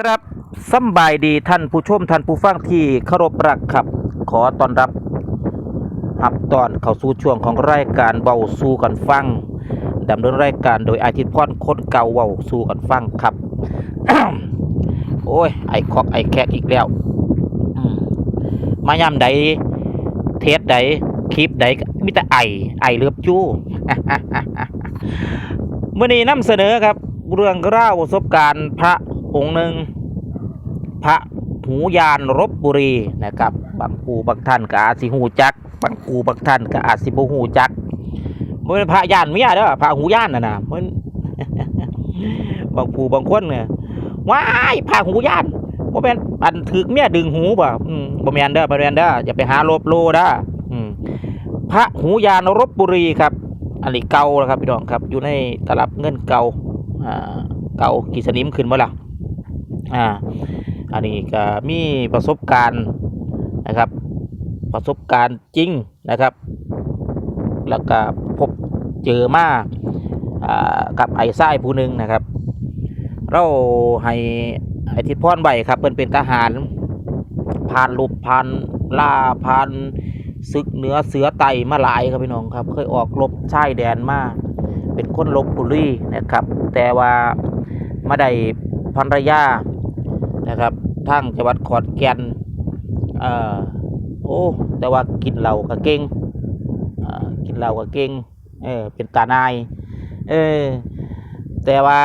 ครับสบายดีท่านผู้ชมท่านผู้ฟังที่เคารพรักครับ ขอต้อนรับหับตอนเข้าสู่ช่วงของรายการเบาสู่กันฟังดำเนินรายการโดยอาทิตย์พรคนเก่าเบาสู่กันฟังครับ โอ้ยไอคอกไอแคกอีกแล้วมายามใดเทสใดคลิปใดมิแต่ไอไอเลือบจู้เมื่อนี้นำเสนอครับ เรื่องเล่าวประสบการณ์พระ องค์หนึ่งพระหูยานรบบุรีนะครับบางปูบางท่านก็อาสิหูจักบางปูบางท่านก็อาสิบหูจักบ่เป็นพระยานเมียเด้อพระหูยานน่ะนะมันบางปูบางคนเนี่ยว้ายพระหูยานบ่แม่นอันถึกเมียดึงหูบ่อืมบ่แม่นเด้อบ่แม่นเด้ออย่าไปหาลบโลเด้อพระหูยานรบบุรีครับอันนี้เก่าแล้วครับพี่น้องครับ อยู่ในตลับเงินเก่าอ่าเก่ากี่สนิมขึ้นบ่ล่ะ อ่าอันนี้ก็มีประสบการณ์นะครับ ประสบการณ์จริงนะครับ แล้วก็พบเจอมาอ่ากับไอ้ไส้ผู้หนึ่งนะครับ เราให้ไอ้ทิศพรใบครับเป็นเป็นทหารผ่านลุบผ่านล่าผ่านศึกเหนือเสือไตมาหลายครับพี่น้องครับ เคยออกรบชายแดนมาเป็นคนลบบุรีนะครับ แต่ว่ามาได้ภรรยา นะครับทางจังหวัดขอนแก่นอ่อโอ้แต่ว่ากินเหล้าก็เก่งอ่ากินเหล้าก็เก่งเออเป็นตานายเออแต่ว่า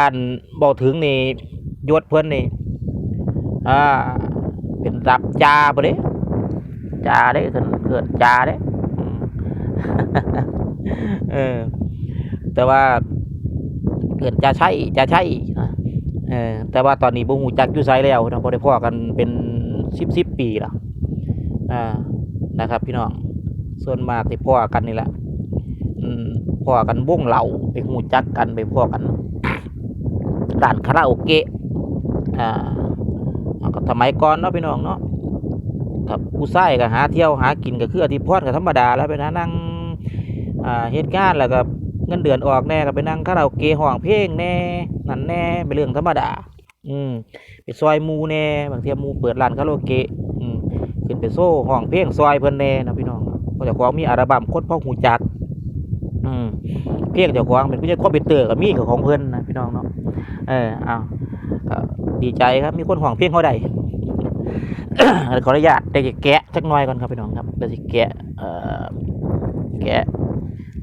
บอกถึงนี่ยศเพื่อนนี่อ่าเป็นรับจาปเด้จาเด้เกิดเกิดจาเด้เออแต่ว่าเกิดจะใช่จะใช่นะ เออแต่ว่าตอนนี้บ่ฮู้จักอยู่ไสแล้วเนาะบ่ได้พ้อกันเป็น10 10ปีแล้วอ่านะครับ พี่น้องส่วนมากสิพ้อกันนี่แหละพ้อกันวงเหล้าไปฮู้จักกันไปพ้อกันร้านคาราโอเกะอ่าก็สมัยก่อนเนาะพี่น้องเนาะครับผู้ชายก็หาเที่ยวหากินก็คืออธิพรก็ธรรมดาแล้วไปนะนั่งอ่าเฮ็ดงานแล้วก็เงินเดือนออกแน่ก็ไปนั่งคาราโอเกะห้องเพลงแน่ นั่นแน่เป็นเรื่องธรรมดา อืมไปซอยมูแน่บางเทีมูเปิดร้านคาราโอเกะอืมขึ้นไปโซ่ห้องเพลงซอยเพิ่นแน่นะพี่น้องเพราะเจ้าของมีอัลบั้มคนพ่อหูจัก อืมเพลงเจ้าของเป็นพี่เจ้คอมพิวเตอร์ก็มีของเพิ่นนะพี่น้องเนาะเออเอาดีใจครับมีคนห้องเพลงเขาได้ขออนุญาตได้แกะจักหน่อยก่อนครับพี่น้องครับเดี๋ยวสิแกะเอ่อแกะ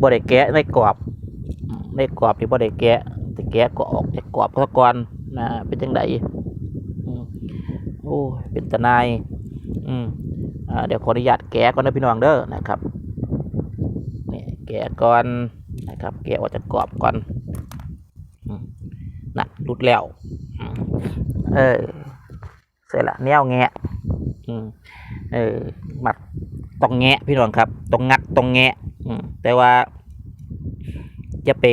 บ่ได้แกะในกรอบในกรอบที่บ่ได้แกะ แต่กะก็ออกจากกรอบซะก่อนนะเป็นจังไดอืมโอ้เป็นตะนายอืมอ่าเดี๋ยวขออนุญาตแกะก่อนนะพี่น้องเด้อนะครับนี่แกะก่อนนะครับ แกะออกจากกรอบก่อนนะหลุดแล้วอเออเสร็จละแนวแงะอืมเออมัดต้องแงะพี่น้องครับต้องงัดต้องแงะอืมแต่ว่าจะไป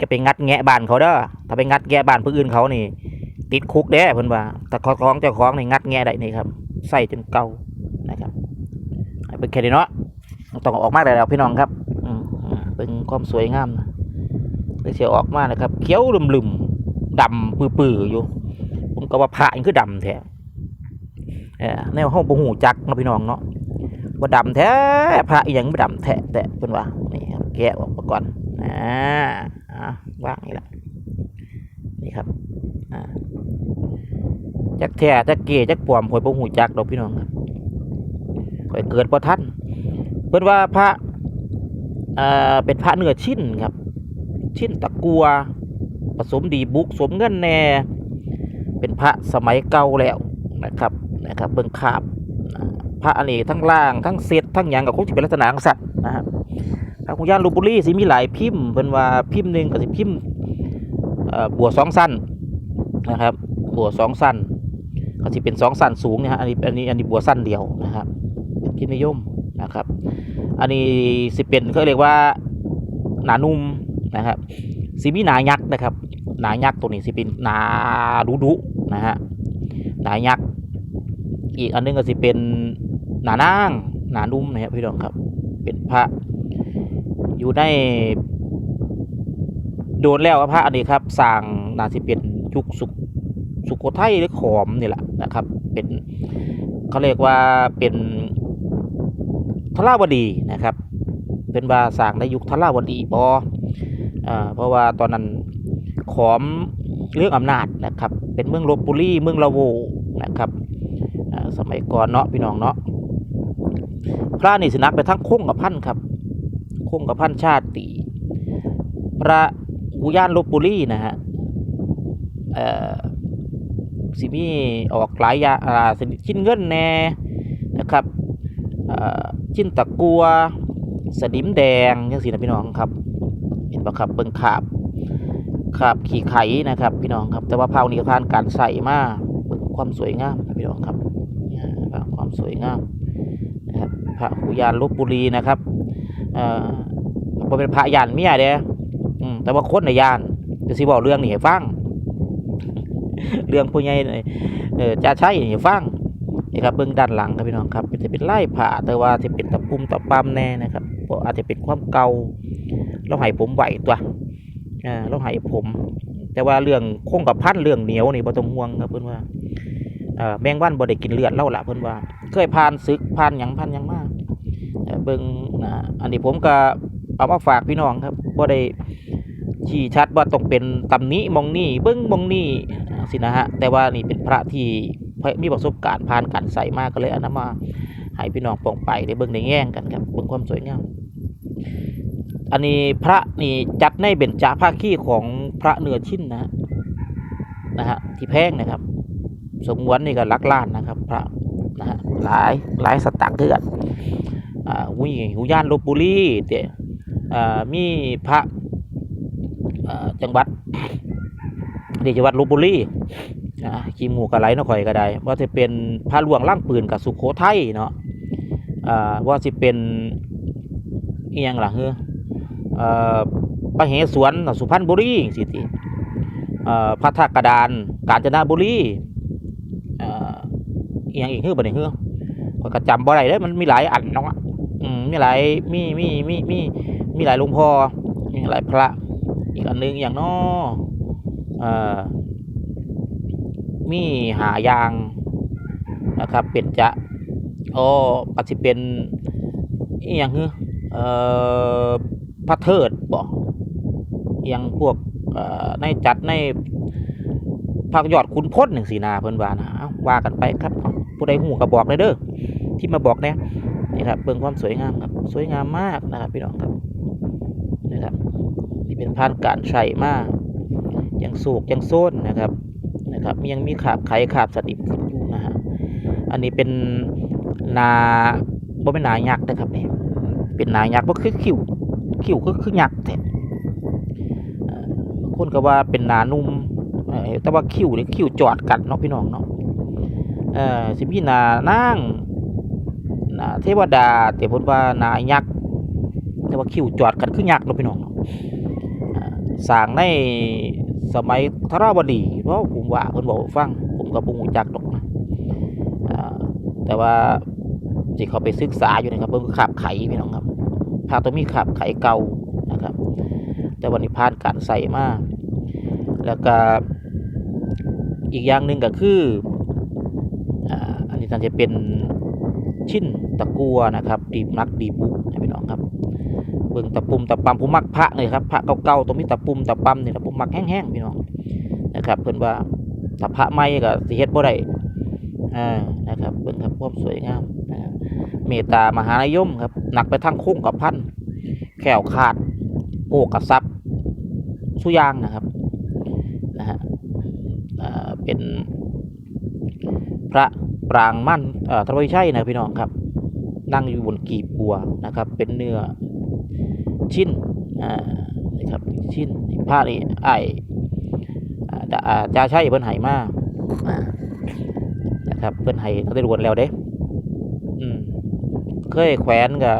จะไปงัดแงะบ้านเขาเด้อถ้าไปงัดแงะบ้านผู้อื่นเขานี่ ติดคุกเด้เพิ่นว่าแต่ของของเจ้าของนี่งัดแงะได้นี่ครับใส่จนเก่านะครับเป็นแค่นี้เนาะต้องออกมาได้แล้วพี่น้องครับอือเป็นความสวยงามนะเลยเสียออกมานะครับเขียวลืมๆดำปื้อๆอยู่ผมก็ว่าพระนี่คือดำแท้แนวห้องบ่หูจักนะพี่น้องเนาะว่าดำแท้พระอีหยังบ่ดำแท้แต่เพิ่นว่านี่ครับแกะออกมาก่อนอ่าอ่า ว่างนี่แหละนี่ครับอ่าจักแท้จักเกจักปลอมข่อยบ่ฮู้จักดอกพี่น้องครับข่อยเกิดบ่ทันเพิ่นว่าพระเอ่อเป็นพระเนื้อชิ้นครับ ชิ้นตะกัว ผสมดีบุกสมเงินแน่ เป็นพระสมัยเก่าแล้วนะครับนะครับ เบิ่งคาบอ่าพระอันนี้ทั้งล่างทั้งเศษทั้งหยังก็คงสิเป็นลักษณะของสัตว์นะครับ ทางของย่านลพบุรีสิมีหลายพิมพ์เพิ่นว่าพิมพ์หนึ่งก็สิพิมพ์บัวสองสั้นนะครับ บัวสองสั้นก็สิเป็นสองสั้นสูงนี่ยฮะอันนี้อันนี้อันนี้บัวสั้นเดียวนะครับเป็นที่นิยมนะครับ อันนี้สิเป็นเขาเรียกว่าหนานุ่มนะครับสิมีหนายักษ์นะครับ หนายักษ์ตัวนี้สิเป็นหนาดุดุนะฮะหนายักษ์อีกอันหนึงก็สิเป็นหนานางหนานุ่มนะครับพี่น้องครับ เป็นพระ อยู่ในโดนแล้วพระอันนี้ครับสร้างนาสิเป็นยุคสุขสุโขทัยหรือขอมนี่แหละนะครับ เป็นเขาเรียกว่าเป็นทราวดีนะครับ เป็นว่าสร้างในยุคทราวดีบอ่าเพราะว่าตอนนั้นขอมเรื่องอำนาจนะครับ เป็นเมืองลบบุรีเมืองละโวนะครับสมัยก่อนเนาะพี่น้องเนาะพระนี่สินักไปทั้งคงกับพันครับ งกับพันชาติ พระอุยานลบบุรีนะฮะสิมีออกหลายยาชิ้นเงินแน่นะครับชิ้นตะกัว สนิมแดงยังสีนะพี่น้องครับ เห็นปะครับเบิ่งขาบขาบขี่ไข่นะครับ พี่น้องครับ แต่ว่าพรานี้ผ่านการใส่มาเบิ่งความสวยงามพี่น้องครับความสวยงามนะครับพระอุยานลบบุรีนะครับ อ่อบ่เป็นพระยานเมียเด้อืมแต่ว่าคนในยานจะสิบอกเรื่องนี่ให้ฟัง เรื่องผู้ใหญ่นี่เออจะใช่ให้ฟังนี่ครับเบื้องด้านหลังครับพี่น้องครับจะเป็นไล่ผ่าแต่ว่าจะเป็นตะปุ่มตะปั๊มแน่นะครับอาจจะเป็นความเก่าเราให้ผมไหวตัวอ่าเราให้ผม แต่ว่าเรื่องคงกับพันเรื่องเหนียวนี่บ่ต้องห่วงครับเพื่อนว่าแมงวันบ่ได้กินเลือดเล่าละเพื่อนว่า เคยผ่านศึกผ่านหยังผ่านหยังมาก เบิ่งอ่าอันนี้ผมก็เอามาฝากพี่น้องครับบ่ได้ชี้ชัดว่าต้องเป็นตำนี้มองนี่เบิ้งมองนี่สินะฮะแต่ว่านี่เป็นพระที่มีประสบการณ์ผ่านการใส่มากก็เลยอนำมาให้พี่น้องปองไปได้เบิ้งในแง่งกันครับเบิ้งความสวยงามอันนี้พระนี่จัดในเบญจภาคีของพระเนื้อชิ้นนะนะฮะที่แพงนะครับ สมวนนี่ก็ลักล้านนะครับ พระนะฮะหลายหลายสตังค์เถื่อน อ่าวิหุยานลบบุรีเตะอ่ามีพระอ่อจังหวัดนี่จังหวัดลบบุรีอ่าขีหมูกระไหลนาะข่อยก็ได้ว่าจะเป็นพระหลวงล่างปืนกับสุโขทัยเนาะอ่าว่าสิเป็นอีหยังล่ะเฮ้ออ่อพระเหสวนสุพรรณบุรีสิติเอ่อพระธาตุกระดาน กาญจนบุรีอ่ออีหยังอีกเฮ้อบ่ได้เฮ้อข้อก็จำบ่ได้เด้มันมีหลายอันเนาะ อืมมีหลายมีมีมีมีมีหลายหลวงพ่อมีหลายพระ อีกอันหนึงอย่างน้อเอ่อมีหายางนะครับ เป็นจะโอ้ปัจจุเป็นอหย่างคือเอ่อพระเทิดบ่อหยังพวกในจัดในภาคยอดคุณพ้นหนึ่งสีนาเพิ่นว่านะว่ากันไปครับผู้ใดหูก็บอกเลยเด้อที่มาบอกเนี่ย นี่ครับเบิ่งความสวยงามครับ สวยงามมากนะครับพี่น้องครับนะครับที่เป็นผ่านการใช้มาอย่างสูกย่างโซนนะครับนะครับยังมีขาบไข่ขาบสนิมขึ้นอยู่นะฮะอันนี้เป็นนาบ่เป็นนายักษ์นะครับนี่เป็นนายักษ์บ่คือคิ้วคิ้วคือคือยักษ์แท้เอ่อบางคนก็ว่าเป็นนานุ่มแต่ว่าคิ้วนี่คิ้วจอดกันเนาะพี่น้องเนาะเอ่อสิมีนานาง นาเทวดาแต่พิ่นว่านายักษ์แต่ว่าคิวจอดกันคือยักษ์เนาะพี่น้องสร้างในสมัยทราวดีเพราะผมว่าเพิ่นบอกฟังผมก็บ่ฮู้จักดอกนะแต่ว่าที่เขาไปศึกษาอยู่นะครับเพิ่นขาบไข่พี่น้องครับพระต้องมีขาบไข่เก่านะครับ แต่วันนี้ผ่านการใส่มาก แล้วก็อีกอย่างหนึ่งก็คืออ,อันนี้ท่านจะเป็นชิ้น ตะกัวนะครับดีบนักดีบุนะพี่น้องครับเบิ่งตะปุ่มตะปั๊มผู้มักพระเลยครับพระเก่าๆตรงนี้ตะปุ่มตะปั๊มนี่ตะปุ่มมักแห้งๆพี่น้องนะครับเพิ่อนว่าถ้าพระใหม่ก็สิเฮ็ดบ่ได้อ่านะครับเบิ่งครับความสวยงามนะเมตตามหานิยมครับหนักไปทางโค้งกับพันแขวขาดโอกกระซับสุยางนะครับนะฮะอ่าเป็นพระปรางมั่นเอ่อทวีชัยนะพี่น้องครับ นั่งอยู่บนกีบบัวนะครับ เป็นเนื้อชิ้นอ่านี่ครับชิ้นผ้านี่ไอ้จะใช่เพิ่นให้มาอ่านะครับ เพิ่นให้ตั้งแต่รวนแล้วเด้อืมเคยแขวนกับ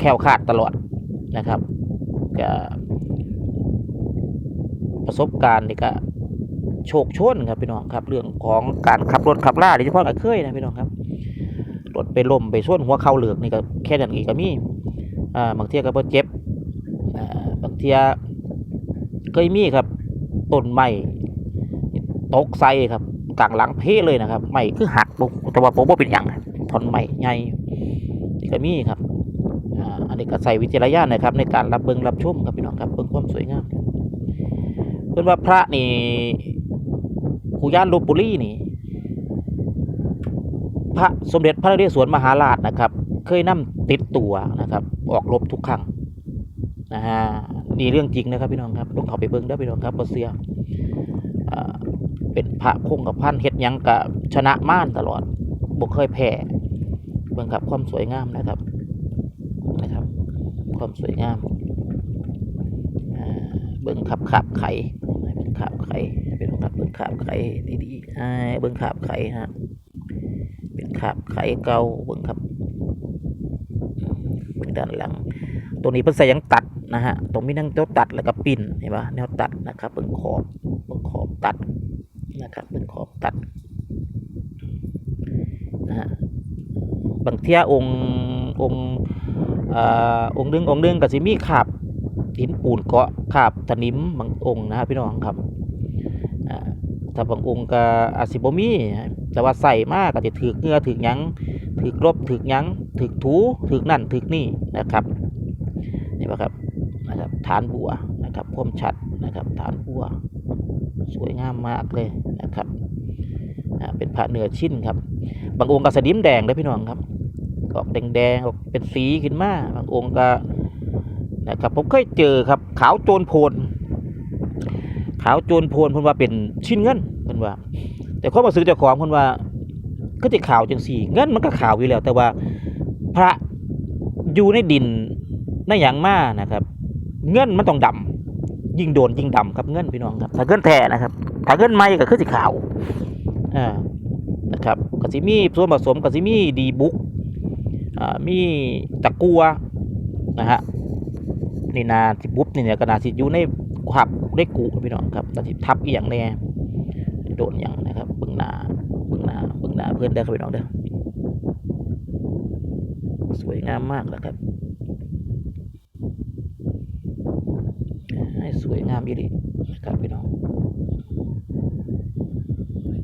แควขาดตลอดนะครับก็ประสบการณ์นี่ก็โชคชนครับพี่น้องครับ เรื่องของการขับรถขับล่าโดยเฉพาะก็เคยนะพี่น้องครับ รถไปล่มไปส้นหัวเข่าเหลือกนี่ก็แค่นั้นอีกก็มีอ่าบางเทียก็บ่เจ็บอ่าบางเทียเคยมีครับต้นไม้ตกใส่ครับกลางหลังเพเลยนะครับไม่คือหักบุแต่ว่าผมว่าเป็นอย่างทอนใหม่ใหญ่นี่ก็มีครับอ่าอันนี้ก็ใส่วิจารณญาณนะครับ ในการรับเบิงรับชมครับพี่น้องครับเบิงความสวยงามเพื่อนว่าพระนี่หูย่านลบบุรีนี่ พระสมเด็จพระนเรศวรมหาราชนะครับ เคยนำติดตัวนะครับ ออกรบทุกครั้งนะฮะนี่เรื่องจริงนะครับพี่น้องครับต้องเข้าไปเบิ่งได้พี่น้องครับบ่เสียเป็นพระคงกับพันเฮ็ดยังกับชนะม่านตลอดบ่เคยแพ้เบิ่งครับความสวยงามนะครับนะครับ ความสวยงามเบิ่งขับขับไข่เบิ่งขับไข่เป็นองครับเบิ่งขับไข่ดีๆเบิ่งขับไข่ฮะ ขาบไข่เก่าเบิ่งครับด้านหลัง ตัวนี้เพิ่นใส่ยังตัดนะฮะตรงมีนั่งตัวตัดแล้วก็ปิ้นเห็นปะแนวตัดนะครับเบิ่งขอบเบิ่งขอบตัดนะครับเบิ่งขอบตัดนะฮะบางเทียองค์องค์อ่าองค์หนึงองค์หนึงก็สิมีขาบหินปูนเกาะขาบสนิมบางองค์นะฮะพี่น้องครับ ถ้าบางองค์ก็อาจสิบ่มีแต่ว่าใส่มากก็จะถือเงือถือยังถือกรบถือยังถือถูถือนั่นถือนี่นะครับนี่ป่ะครับนะครับฐานบัวนะครับคมชัดนะครับฐานบัว สวยงามมากเลยนะครับเป็นพระเนื้อชิ้นครับ บางองค์ก็สนิมแดงเลยพี่น้องครับออกแดงๆออกเป็นสีขึ้นมาบางองค์ก็นะครับผมเคยเจอครับขาวโจรโพน ขาวโจรโพนเพิ่นว่าเป็นชิ้นเงินเพิ่นว่า แต่ข้อมาซื้อเจ้าของเพิ่นว่าก็จะขาวจังสี่เงินมันก็ขาวอยู่แล้ว แต่ว่าพระอยู่ในดินในหยังมานะครับ เงินมันต้องดำยิ่งโดนยิ่งดำครับเงินพี่น้องครับ ถ้าเงินแท้นะครับ ถ้าเงินใหม่ก็คือสิขาวอ่านะครับก็สิมีส่วนผสมก็สิมีดีบุกอ่ามีตะกัวนะฮะนี่นาสิบุบนี่เนี่ยก็นาสิอยู่ใน ขับได้กูพี่น้องครับแต่ที่ทับอีหยังแน่โดนอย่างนะครับเบึงหนาเบึงหนาเบึงหนาเพื่อนได้อครับพี่น้องเด้อสวยงามมากแล้วครับให้สวยงามอีหลีนะครับพี่น้อง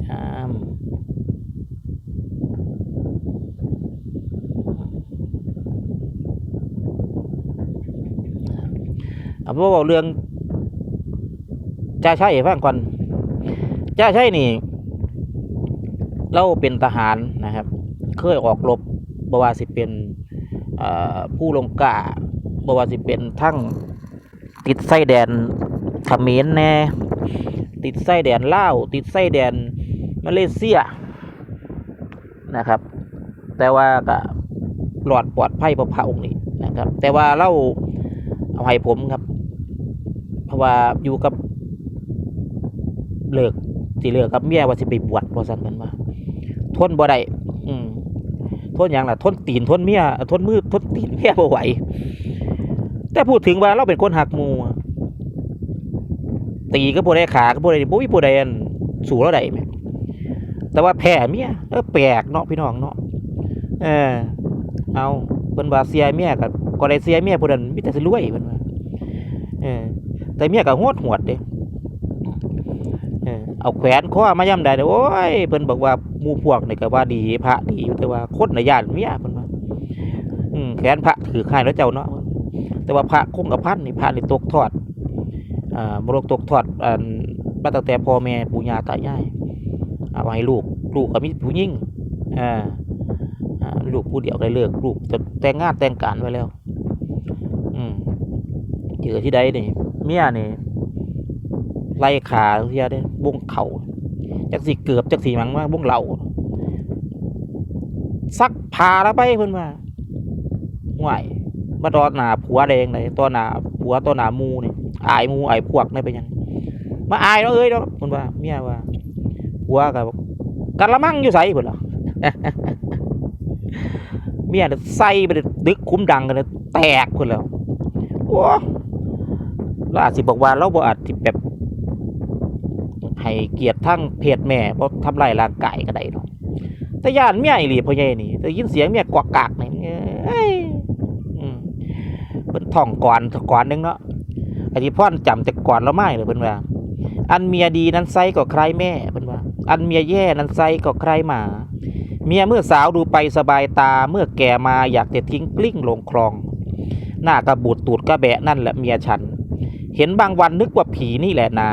งามเอาเพราะว่าเรื่อง จ้าใช่ฟังก่อนจ้าใช่นี่ เราเป็นทหารนะครับ เคยออกรบบวาสิเป็นผู้ลงกาบวาสิเป็นทั้งติดไส้แดนเขมรแน่ติดไส้แดนลาวติดไส้แดนมาเลเซียนะครับ แต่ว่าก็หลอดปลอดภัยพระพระองค์นี้นะครับ แต่ว่าเราเอาให้ผมครับ เพราะว่าอยู่กับ เลิกสิเลิกกับเมียว่าสิไปบวชว่าซั่นเพิ่นว่าทนบ่ได้อืมทนหยังล่ะทนตีนทนเมียทนมือทนตีนเมียบ่ไหวแต่พูดถึงว่าเราเป็นคนหักหมู่อตีก็บ่ได้ขาก็บ่ได้บ่มีผู้ใดอันสู้เราได้แหมแต่ว่าแพ้เมียเออแปลกเนาะพี่น้องเนาะเออ เอาเพิ่นว่าเสียเมียก็ก็ได้เสียเมียผู้นั้นมีแต่สิรวยเพิ่นว่าเออแต่เมียก็โหดหวดเด้ เอาแขวนข้อมาย่ำได้เด้อโอ้ยเพิ่นบอกว่ามู่พวกนี่ก็ว่าดีพระดีอยู่แต่ว่าคนน่ะญาติเมียเพิ่นว่าแขวนพระถือข้ายแล้วเจ้าเนาะแต่ว่าพระคงกับพันนี่พระนี่ตกทอดอ่าบ่ลกตกทอดอันมาตั้งแต่พ่อแม่ปู่ย่าตายายเอาไว้ลูกลูกก็มีผู้หญิงอ่าอ่าลูกผู้เดียวได้เลิกลูกจะแต่งงานแต่งการไว้แล้ว อืมเจอที่ใดนี่เมียนี่ ไล่ขาเทียได้บงเขาจักสีเกือบจักสีมังว่าบงเหล่าซักพาแล้วไปเพิ่อนว่าห่วยมาตอนหนาผัวแดงเลยตอนหนาผัวตอนหนามูนี่อายหมูอายพวกนี่เป็นยังมาอายเนาะเอ้ยเนาะเพิ่อนว่าเมียว่าผัวกับกันละมั่งอยู่ใส่เพิ่อนล่ะเมียใส่ไปดึกคุ้มดังกันเลยแตกเพิ่อนแล้วโอ้เราอาจสิบอกว่าเราบ่อาจสิแบบ ให้เกียรติทั้งเพศแม่เพราะทำลายร่างกายก็ได้เนาะแต่ย่านเมียอีหลีพ่อใหญ่นี่ได้ยินเสียงเมียกวักกากนี่เอ้ยอืมเพิ่นท่องก่อนก่อนหนึงเนาะอธิพรจำแต่ก่อนแล้วไม่เลยเพิ่นว่า อันเมียดีนั้นไซก็ใครแม่เพิ่นว่า อันเมียแย่นั้นไซก็ใครหมา เมียเมื่อสาวดูไปสบายตาเมื่อแก่มาอยากจะทิ้งกลิ้งลงคลอง หน้ากระบูดตูดกระแบะนั่นแหละเมียฉัน เห็นบางวันนึกว่าผีนี่แหละนา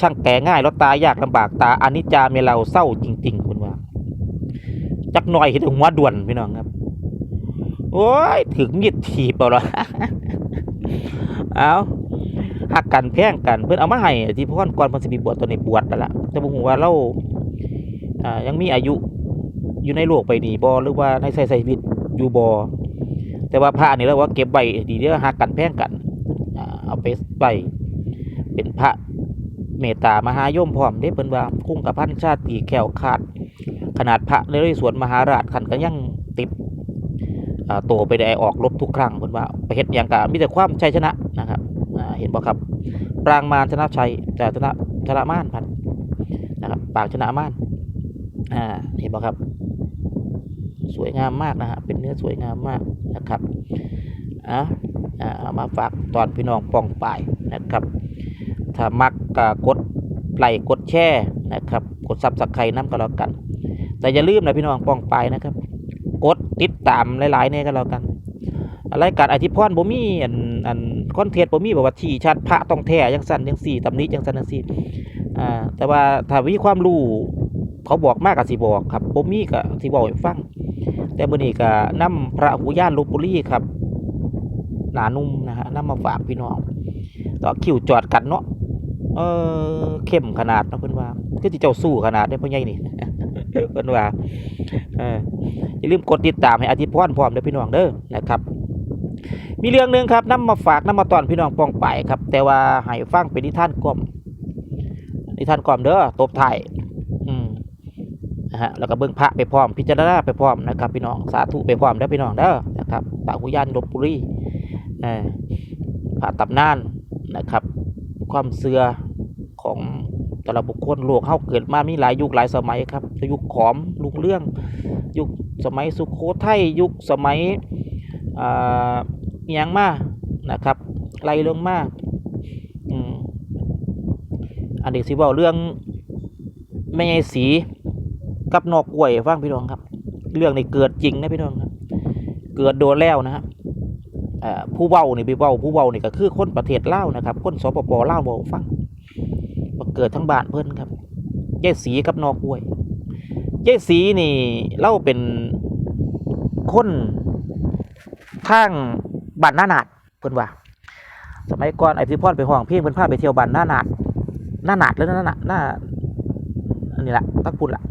ช่างแก่ง่ายแล้วตายยากลำบากตาอนิจจาเมเราเศร้าจริง ๆ คุณว่า จักหน่อยเห็นหัวด่วนพี่น้องครับ โอ้ยถึงมีดถีบเอาละเอาหักกันแพงกัน เพื่อนเอามาให้ที่พ่อนก่อนพิ่นสิมีบวชตอนนี้บวชแล้วล่ะแต่บ่ฮู้ว่าเราอ่ายังมีอายุอยู่ในโลกใบนี้บ่หรือว่าในใช้ชีวิตอยู่บ่แต่ว่าพระนี่เราว่าเก็บไว้ดีเด้อหักกันแพงกันอ่าเอาไปไว้เป็นพระ เมตตามหายมพร้อมเด้เพิ่นว่าคุ้งกับพันชาติแขวขาด ขนาดพระในสวนมหาราชขันก็ยังติดโตไปได้ออกรบทุกครั้งเพิ่นว่าไปเฮ็ดหยังก็มีแต่ความชัยชนะนะครับเห็นบ่ครับ ปรางมารชนะชัยแต่ชนะชนะม่ารพันนะครับปางชนะมารอ่าเห็นบ่ครับ สวยงามมากนะฮะเป็นเนื้อสวยงามมากนะครับอะอ่าเอามาฝากตอนพี่น้องป้องปายนะครับถ้ามัก ก็กดไลค์กดแชร์นะครับ กดซับสไครต์น้ำก็แล้วกัน แต่อย่าลืมนะพี่น้องป้องไปนะครับ กดติดตามหลายๆเนี่ยก็แล้วกันรายการอธิพรบ่มีอันอันคอนเทนต์บ่มีบอกว่าที่ชัดพระต้องแท้จังสั่นจังสี่ตำหนิจังสั่นจังสี่อ่าแต่ว่าถ้ามีความรู้เขาบอกมากก็สิบอกครับบ่มีก็สิบอกให้ฟัง แต่มื้อนี้ก็นํพระหูย่านลพบุรีครับหนานุ่มนะฮะนำมาฝากพี่น้อง ต่อคิวจอดกันเนาะ เออเข้มขนาดนะเพิ่อนว่าคือสิเจ้าสู้ขนาดได้พ่อใหญ่นี่เพิ่อนว่าเอออย่าลืมกดติดตามให้อธิพรพร้อมเด้อพี่น้องเด้อนะครับ มีเรื่องหนึ่งครับนํมาฝากนํมาตอนพี่น้องปองไปครับ แต่ว่าให้ฟังเป็นนิทานกล่อมนิทานกล่อมเด้อตบไทยอืมนะฮะแล้วก็เบิ่งพระไปพร้อมพิจารณาไปพร้อมนะครับ พี่น้องสาธุไปพร้อมเด้อพี่น้องเด้อนะครับปากุยานลบบุรีเออพระตับน่านนะครับ ความเสือ ของแต่ละบุคคลโลกเฮาเกิดมามีหลายยุคหลายสมัยครับ ยุคขอมลุงเรื่อง ยุคสมัยสุโขทัยยุคสมัยอ่าเอียงมานะครับไล่ลงมาอืมอันนี้สิเว้าเรื่องแม่ใหญ่สีกับนอกกล้วยฟังพี่น้องครับ เรื่องนี้เกิดจริงนะพี่น้องครับ เกิดโดนแล้วนะครับผู้เว้านี่ไปเว้าผู้เว้านี่ก็คือคนประเทศลาวนะครับ คนสปปลาวบอกฟัง เกิดทั้งบ้านเพิ่อนครับยายสีกับนอกล้วยยายสีนี่เล่าเป็นคนทางบ้านนานาดเพิ่อนว่า สมัยก่อนไอพี่พรไปห้องเพลงเพิ่นพาไปเที่ยวบ้านนานาดนานาดแล้วนานาหน้าอันนี้แหละตักปุ่นละ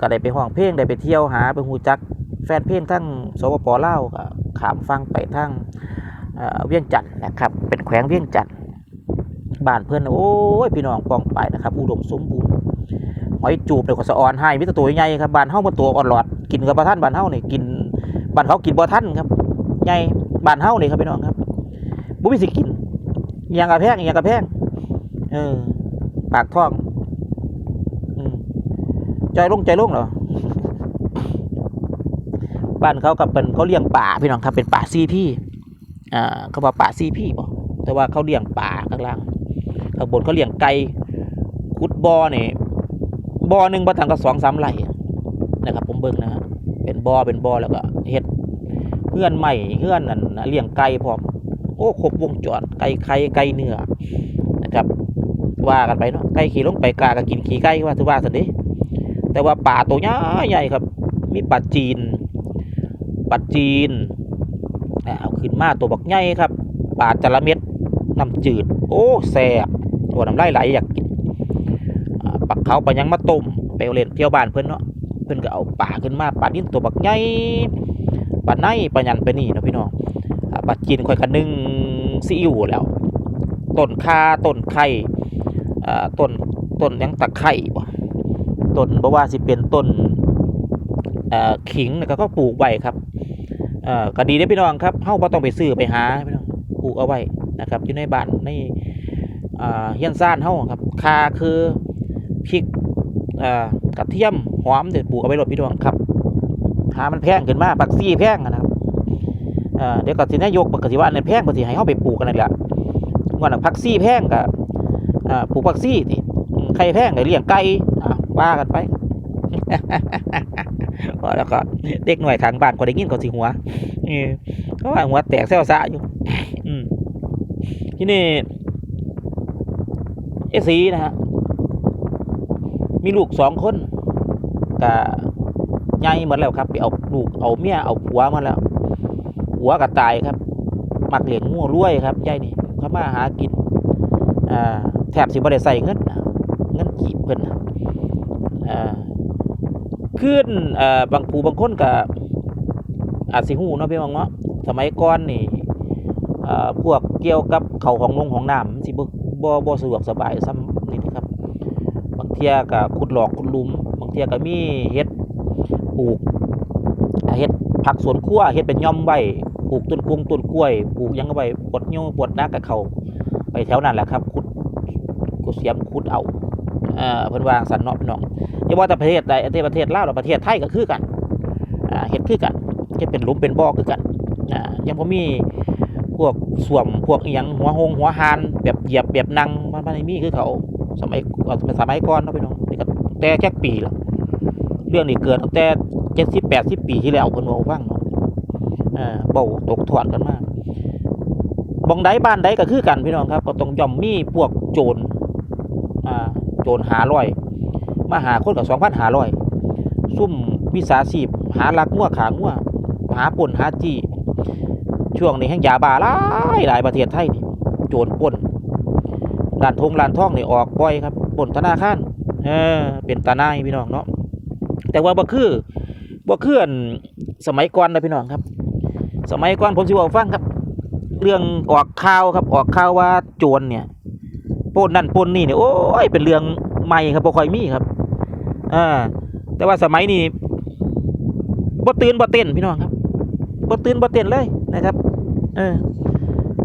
ก็ได้ไปห้องเพลงได้ไปเที่ยวหาไปฮู้จัก แฟนเพลงทั้งสปปลาวก็ขามฟังไปทั้งเวียงจันทน์นะครับ เป็นแขวงเวียงจันทน์ บ้านเพื่อนโอ้ยพี่น้องปองไปนะครับอุดมสมบูรณ์หอยจูบเนี่ยก็สะออนให้มิตรตัวใหญ่ครับบ้านเฮ้ามันตัวอ่อนหลอดกินกับบ่ท่านบ้านเฮ้านี่กินบ้านเขากินบ่ท่านครับใหญ่บ้านเฮ้านี่ครับพี่น้องครับบ่มีสิกินอหยังกระแพงอหยังกระแพงเออปากท้องใจลงใจลงเหรอบ้านเขากับเป็นเขาเลี้ยงป่าพี่น้องครับเป็นป่าซีพี่อ่าเขาบอกป่าซีพี่บ่แต่ว่าเขาเลี้ยงป่าข้างล่าง ข้างบนเขาเลี้ยงไก่ขุดบ่อนี่บ่อหนึ่งบ่ต่างกับสองสามไร่นะครับ ผมเบิ่งนะฮะเป็นบ่อเป็นบ่อแล้วก็เฮ็ดเฮือนใหม่เฮือนนั่นเลี้ยงไก่พร้อมโอ้ครบวงจรไก่ไข่ไก่เนื้อนะครับ ว่ากันไปเนาะไก่ขี่ลงไปกาก็กินขี่ไก่ว่าถือว่าสันดิแต่ว่าป่าตัวใหญ่ใหญ่ครับ มีป่าจีนปัดจีนเอาขึ้นมาตัวบักใหญ่ครับปลาจระเม็ดน้ำจืด โอ้แซ่บ ตัวน้ำลายไหลอยากกินปักเขาไปยังมาต้มไปเล่นเที่ยวบ้านเพื่อนเนาะเพื่อนก็เอาปลาขึ้นมาปลานิ่นตัวบักใหญ่ปลาในปลายันไปนี่เนาะพี่น้องอ่าจีนค่อยกันนึ่งซีอิ๊วแล้วต้นคาต้นไข่ต้นต้นยังตะไคร่บ่ต้นบ่ว่าสิเป็นต้นขิงนะครับก็ปลูกไว้ครับก็ดีได้พี่น้องครับเฮาบ่ต้องไปซื้อไปหาพี่น้องปลูกเอาไว้นะครับอยู่ในบ้านใน เฮียนซ่านเฮาครับคาคือพริกกระเทียมหอมเดี๋ยวปลูกเอาไว้รดพี่น้องครับหามันแพงขึ้นมาปักซี่แพงนะครับเดี๋ยวก็สินายกปก็สิว่าอันแพงปก็สิให้เฮาไปปลูกกันนั่นแหละว่าน่ะผักซี่แพงก็อ่าปลูกผักซี่ติไข่แพงก็เลี้ยงไก่อ่าว่ากันไปแล้วก็เด็กหน่อยทางบ้านก็ได้ยินเขาสิหัวเออเพราะว่าหัวแตกแซวซะอยู่อืมที่นี่ เอสีนะฮะมีลูกสองคนก็ใหญ่หมดแล้วครับไปเอาลูกเอาเมียเอาผัวมาแล้วผัวก็ตายครับมักเลี้ยงงัวรวยครับยายนี่เขามาหากินอ่าแทบสิบ่ได้ใส่เงินเงินกีบเพิ่นนะอ่าขึ้นอ่อบางผู้บางคนก็อาจสิฮู้เนาะพี่น้องเนาะสมัยก่อนนี่อ่อพวกเกี่ยวกับเขาของนงของน้ำมันสิบ่ บ่บ่สะดวกสบายซ้ำนี่นะครับบางเที่ยก็ขุดหลอกขุดลุม บางเที่ยก็มีเฮ็ดปลูกเฮ็ดผักสวนครัวเฮ็ดเป็นย่อมไว้ปลูกต้นกวงต้นกล้วยปลูกยังก็ไว้ปวดโยปวดนักกับเขาไปแถวนั้นแหละครับขุดกุเสียมขุดเอาเอ่อเพิ่นวางสันเนาะพี่น้องอย่าว่าแต่ประเทศใดแต่ประเทศลาวหรือประเทศไทยก็คือกันเฮ็ดคือกันเฮ็ดเป็นหลุมเป็นบ่อคือกันยังบ่มี วกสวมพวกอีหยังหัวหงหัวหานแบบเหยียบแบบนั่งมันบ่ได้มีคือเขาสมัยก่อนสมัยก่อนเนาะพี่น้องนี่ก็แต่แค่ปีละเรื่องนี้เกิดตั้งแต่เจ็ดสิบแปดสิบปีที่แล้วคนบอกฟังเนาะอ่าเบาตกถอดกันมากบองใดบ้านใดก็คือกันพี่น้องครับก็ต้องย่อมมีพวกโจรอ่าโจรหาร้อยมาหาคนกับสองพันหาร้อยซุ่มวิสาชีพหาลักงัวขางัวหาป่นหาจี้ ช่วงนี้แห่งยาบาหลายหลายประเทศไทยนี่โจรป่นด่านทงลานท่องนี่ออกบ่อยครับบนธนาคารเออเป็นตาหน้าพี่น้องเนาะแต่ว่าบ่คือบ่คืออันสมัยก่อนนะพี่น้องครับ สมัยก่อนผมสิบอกฟังครับ เรื่องออกข่าวครับออกข่าวว่าโจรเนี่ยปล้นนั่นปล้นนี่เนี่ยโอ้ยเป็นเรื่องใหม่ครับบ่ค่อยมีครับอ่าแต่ว่าสมัยนี้บ่ตื่นบ่เต้นพี่น้องครับ บ่ตื่นบ่เต้นเลยนะครับ เออ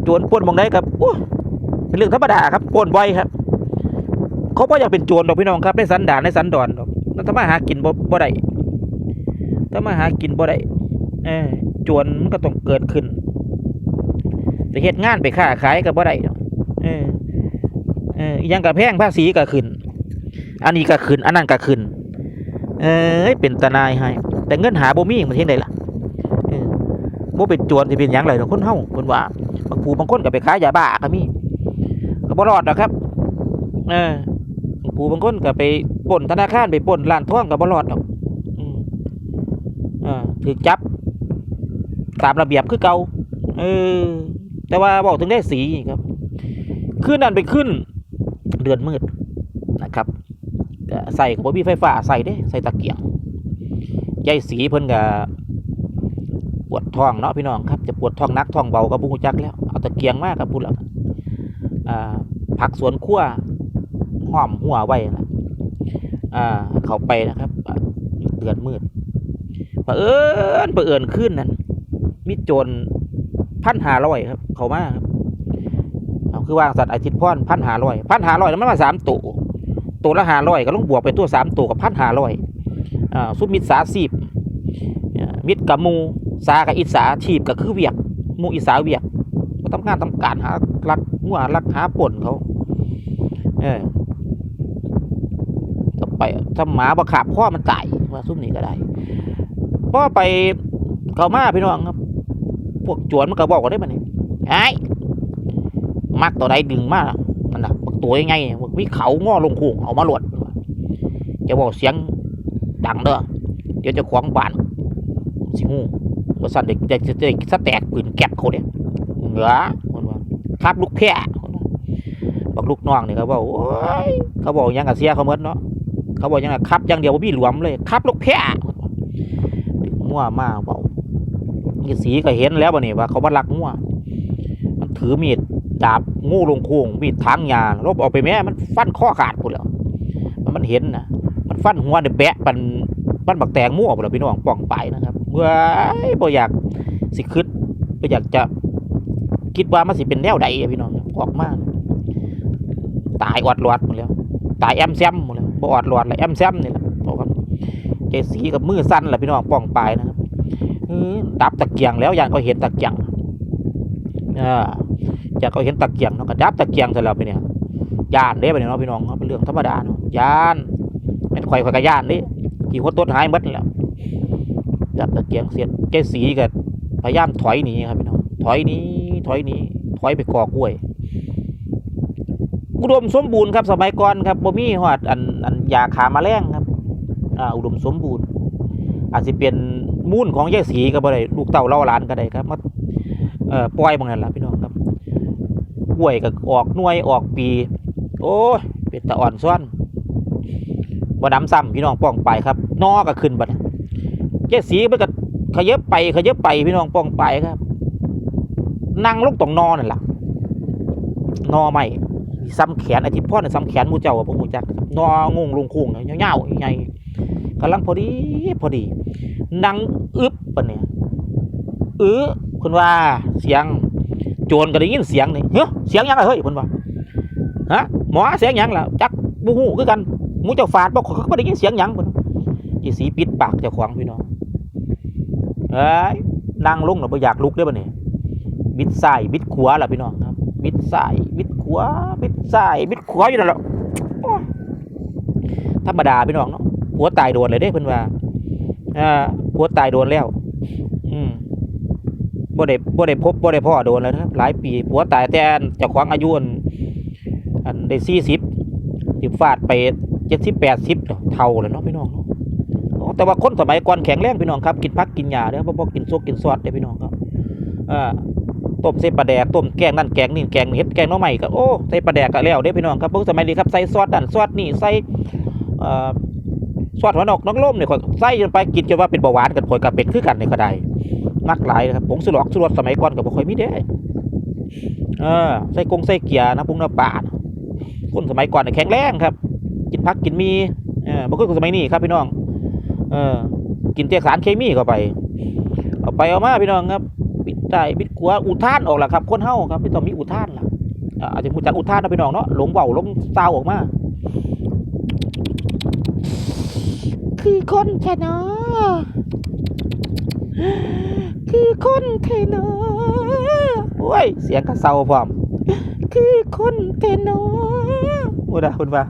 โจรปล้นมองใดครับโอ้เป็นเรื่องธรรมดาครับปล้นบ่อยครับ เขาบ่อยากเป็นโจรดอกพี่น้องครับในสันดานในสันดอนดอกนั่นทำมาหากินบ่บ่ได้ทำมาหากินบ่ได้เออโจรมันก็ต้องเกิดขึ้นแต่เฮ็ดงานไปค้าขายก็บ่ได้เออเออยังก็แพงภาษีก็ขึ้น อันนี้ก็ขึ้น อันนั้นก็ขึ้น เอ้ยเป็นตานายให้ แต่เงินหาบ่มีมันเฮ็ดได้ล่ะ บ่เป็นโจรสิเป็นหยังเลยคนเฮาเพิ่นว่าบางผู้บางคนก็ไปขายยาบ้าก็มีก็บ่รอดนะครับ เออบางผู้บางคนก็ไปปล้นธนาคารไปปล้นร้านทองก็บ่รอดดอกอืมอ่าถูกจับตามระเบียบคือเก่าเออ แต่ว่าบอกถึงได้สีครับคืนนั้นไปขึ้น เดือนมืดนะครับใส่กับบ่มีไฟฟ้าใส่เด้ใส่ตะเกียงยายสีเพิ่นก็ป วดท้องเนาะพี่น้องครับจะปวดท้องนักท้องเบาก็บ่ฮู้จักแล้วเอาตะเกียงมากับพูดแล้วผักสวนครัวหอมหัวไว้นะเข้าไปนะครับเดือนมืดเผอิญเผอิญขึ้นนั้นมีโจรพันหาร้อยครับ เขามาครับเอาคือวางสัตว์อาทิตย์พ่อนพันหาร้อยพันหาร้อยแล้วมันมาสามตัวตัวละหาร้อยก็ต้องบวกไปตัวสามตัวกับพันหาร้อยอ่าสุดมิตรสาสีบมิตรกับหมู สากับอิสาชีพก็คือเวียกมูอิสาเวียกก็ทำงานทำการหาลักงัวลักหาป่นเขา เออต่อไปถ้าหมาบะขาบข้อมันตายว่าซุ่มนี้ก็ได้พ่อไปเขามาพี่น้องครับพวกจวนมันก็บอกกันได้ปะนี่ไอ้มักตัวใดดึงมากนั่นน่ะบักตัวยังไงบักมีเขาง้อลงโค้งเอามาหลดจะบอกเสียงดังเด้อเดี๋ยวจะขวางบ้านสิงู ว่าสั่นเด็กเด็กเด็กสแตกปืนแก๊ปเขาเนี่ยเหนือคนว่าครับลูกแพร่บอกลูกน้องนี่เขาบอกโอ้ยเขาบอกยังกับเสียเขาเมดเนาะเขาบอกยังกับครับอย่างเดียวว่าพี่หลวมเลยครับลูกแพร่มั่วมากเบาสีก็เห็นแล้วบ่นี่ว่า เขามาลักมั่วมันถือมีดดาบงูลงโค้งมีดทางยาลบออกไปแม่มันฟันข้อขาดพุ่นแล้วมันมันเห็นนะมันฟันหัวเนี่ยแบะปัน ปันบักแตงมั่วพุ่นแล้วพี่น้องป้องไปนะครับเมื่อบ่อยากสิคืดบ่อยากจะคิดว่ามันสิเป็นแนวใดพี่น้องออกมาตายอดหลอดหมดแล้ว ตายแอมแซมหมดแล้วบ่อดหลอดเลยแอมแซมนี่แหละบอกครับใจสีกับมือสั้นแหละพี่น้องป้องไปนะครับดับตะเกียงแล้วยานก็เห็นตะเกียงอ่ายากก็เห็นตะเกียงเนาะก็ดับตะเกียงเสร็จแล้วไปเนี่ยยานเด้บัดนี้เนาะพี่น้องเนาะเป็นเรื่องธรรมดาเนาะยานแม่นข่อยข่อยก็ย่านนี่ ขี่หัวต้นหายหมดแล้วจับตะเกียงเสียดแกสีก็พยายามถอยหนีครับพี่น้องถอยนี้ถอยนี้ถอยไปกอกล้วยอุดมสมบูรณ์ครับสมัยก่อนครับบ่มีฮอดอันอันยาขาแมลงครับอ่าอุดมสมบูรณ์ อาจสิเป็นมูลของยายสีก็บ่ได้ลูกเต่าเล่าหลานก็ได้ครับมาเอ่อปล่อยบางนั้นล่ะพี่น้องครับกล้วยก็ออกหน่วยออกปี โอ้ยเป็นตะอ่อนซ้อนบ่น้ำซ้ำพี่น้องป้องไปครับ นอก็ขึ้นบัดยายสีมันก็ขยับไปขยับไปพี่น้องป้องไปครับนั่งลงตรงนอนั่นล่ะนอใหม่ซ้ำแขนอ้ที่พ่อเนี่ยซ้ำแขนมูเจ้าอะผมหูจักนองงลงโค้งเนี่ยยาวๆใหญ่กำลังพอดีพอดี นั่งอึบปะเนี่ยเออคุณว่าเสียง โจรก็ได้ยินเสียงนี่เฮ้ยเสียงยังอะเฮ้ยคุณว่าฮะหมอเสียงยังล่ะจักบูฮูคือกันมูเจ้าฟาดบอกเขาก็ได้ยินเสียงยังคุณ จีสีปิดปากเจ้าของพี่น้องเอ้ยนั่งลงเราไม่อยากลุกได้อปะเนี่ยบิดซ้ายบิดขวาล่ะพี่น้องครับบิดซ้ายบิดขวาบิดซ้ายบิดขวาอยู่นั่นแหละโอ้ยธรรมดาพี่น้องเนาะผัวตายโดนเลยเด้เพิ่นว่าอ่าผัวตายโดนแล้ว อืมบ่ได้บ่ได้พบบ่ได้พ่อโดนแล้วนะครับ หลายปีผัวตายแต่เจ้าของอายุอันอันได้สี่สิบสิฟาดไปเจ็ดสิบแปดสิบเท่าเลยเนาะพี่น้องเนาะ แต่ว่าคนสมัยก่อนแข็งแรงพี่น้องครับกินพักกินยาเด้อบ่บ่กินซุกกินซอสเด้อพี่น้องครับอ่าต้มใส่ปลาแดกต้มแกงนั่นแกงนี่แกงเห็ดแกงน้องใหม่ก็โอ้ใส่ปลาแดกก็แล้วเด้พี่น้องครับพิ่งสมัยนี้ครับใส่ซอสนั่นซอสนี่ใส่อ่อซอสหัวนอกน้องล่มเนี่ยใส่จนไปกินจนว่าเป็นเบาหวานกันข่อยกับเป็ดคือกันในก็ได้มักหลายนะครับผงสุรอกสุรสสมัยก่อนก็บ่ค่อยมีเด้เออใส่กงใส่เกียร์นะปรุงน้ำปานคนสมัยก่อนเนี่ยแข็งแรงครับ กินผักกินมีเออบ่คือคนสมัยนี้ครับพี่น้อง เออ กินแต่สารเคมีเข้าไป เอาไปเอามาพี่น้องครับบิดได้บิดขวอุทานออกล่ะครับ คนเฮาครับไม่ต้องมีอุทานล่ะอ่าจจะพูดจากอุทานนะพี่น้องเนาะหลงเบาหลงซาออกมา คือคนแค่นอคือคนแค่นอโอ้ยเสียงกระเซาพร้อมคือคนแค่นอโอ้ดาคุณว่า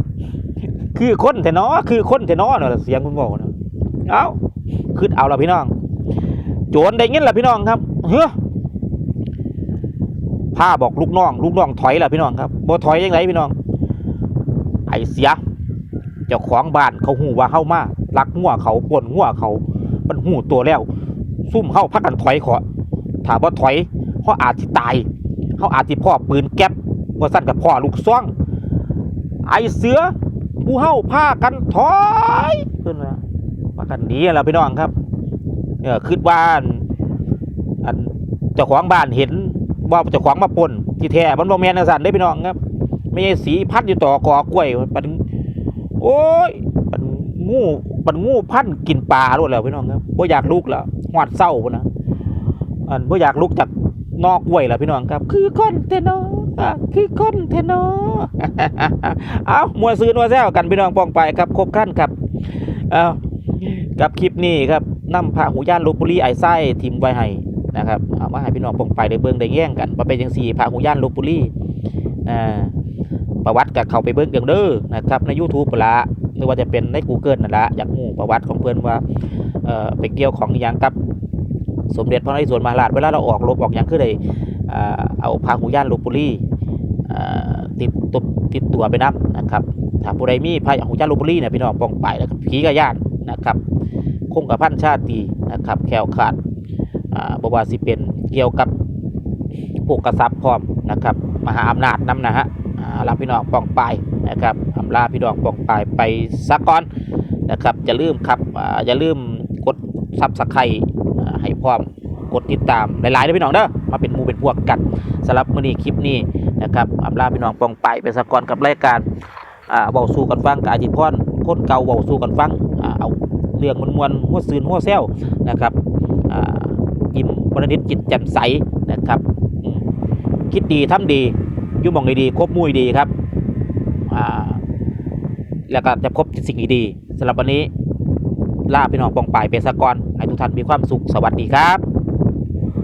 คือคนแท่นอคือคนแท่นอเนาะเสียงคุณบอกเนาะ เอาขึ้นเอาละพี่น้อง โจรได้เงินละพี่น้องครับเฮ้อผ้าบอกลูกน้อง ลูกน้องถอยละพี่น้องครับบ่ถอยยังไงพี่น้อง ไอเสียเจ้าของบ้านเขาหูว่าเข้ามาลักหัวเขาป่วนหัวเขามันหูตัวแล้ว ซุ่มเข้าพักกันถอยขอถามว่าถอยเขาอาจสิตายเขาอาจสิพ่อปืนแก๊ปว่าสั้นกับพ่อลูกซ่อง ไอเสือผู้เฮาพากันถอยขึ้นมาากันนีล่ะพี่น้องครับเออคิดว่านอันเจ้าของบ้านเห็นว่าเจ้าของมาปนที่แท้มันบ่แม่นจังซั่นเด้พี่น้องครับไม่ใช่สีพัดอยู่ต่อกอกล้วยปันโอ้ยปันงูปันงูพันกินปลาโลดแล้วพี่น้องครับบ่อยากลุกแล้วหวาดเศร้าพนะอันบ่อยากลุกจากนอกกล้วยแล้วพี่น้องครับ คือคนเทนอคือคนเทนอเอามวยซื้อนัวแซวกันพี่น้องปองไปครับครบขั้นครับเอา กับคลิปนี้ครับนำพระหูย่านลบบุรีไอ้ไส้ทีมไว้ให้นะครับเอามาให้พี่น้องปองไปได้เบิ่งได้แย่งกันว่าเป็นจังซี่พระหูย่านลบบุรีอ่าประวัติกับเขาไปเบิ่งกันเด้อนะครับใน YouTube ละหรือว่าจะเป็นใน Google นั่นละอยากรู้ประวัติของเพิ่อนว่าเอ่อไปเกี่ยวของอย่างกับสมเด็จพระนเรศวรมหาราชเวลาเราออกรบออกหยังคือได้เอาพระหูย่านลบบุรีอ่ติดตบติดตัวไปนํนะครับถ้าผู้ใดมีพระหูย่านลบบุรีเนี่ยพี่น้องปองไปแล้วก็ผีกับย่าน นะครับคงกับพันชาตินะครับแขวขาดบว่าสิเป็นเกี่ยวกับพวกกษัตริย์พร้อมนะครับมหาอำนาจนำนะฮะอ่าลาพี่น้องปองปายนะครับอำลาพี่น้องปองปายไปสักก่อนนะครับอย่าลืมครับออย่าลืมกดซับสไครต์ให้พร้อมกดติดตามหลายๆนะพี่น้องเด้อมาเป็นมูเป็นพวกกันสำหรับมื้อนี้คลิปนี้นะครับอำลาพี่น้องปองปายไปสักก่อนกับรายการอ่าเว้าสู่กันฟังกับอาจิตพรคนเก่าเว้าสู่กันฟัง เอาเรื่องมวลๆหัวซืนหัวเซลนะครับอ่ายิ้มวรนิตจิตแจ่มใสนะครับ คิดดีทำดียุ่มองดีครบมุ้ยดีครับอ่าแล้วก็จะพบสิ่งดีๆสำหรับวันนี้ลาพี่น้องปองปายเปสะก่อนให้ทุกท่านมีความสุขสวัสดีครับ